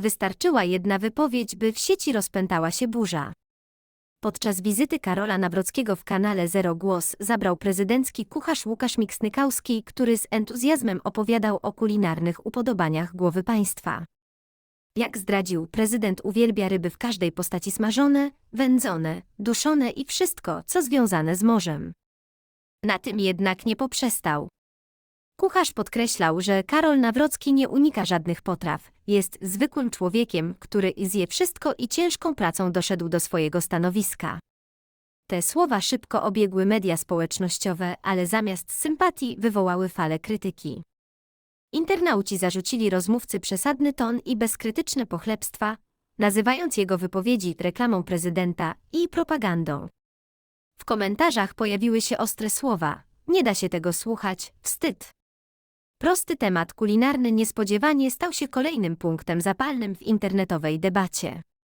Wystarczyła jedna wypowiedź, by w sieci rozpętała się burza. Podczas wizyty Karola Nawrockiego w kanale Zero Głos zabrał prezydencki kucharz Łukasz Miksnykowski, który z entuzjazmem opowiadał o kulinarnych upodobaniach głowy państwa. Jak zdradził, prezydent uwielbia ryby w każdej postaci smażone, wędzone, duszone i wszystko, co związane z morzem. Na tym jednak nie poprzestał. Kucharz podkreślał, że Karol Nawrocki nie unika żadnych potraw. Jest zwykłym człowiekiem, który zje wszystko i ciężką pracą doszedł do swojego stanowiska. Te słowa szybko obiegły media społecznościowe, ale zamiast sympatii wywołały falę krytyki. Internauci zarzucili rozmówcy przesadny ton i bezkrytyczne pochlebstwa, nazywając jego wypowiedzi reklamą prezydenta i propagandą. W komentarzach pojawiły się ostre słowa: Nie da się tego słuchać, wstyd. Prosty temat kulinarny niespodziewanie stał się kolejnym punktem zapalnym w internetowej debacie.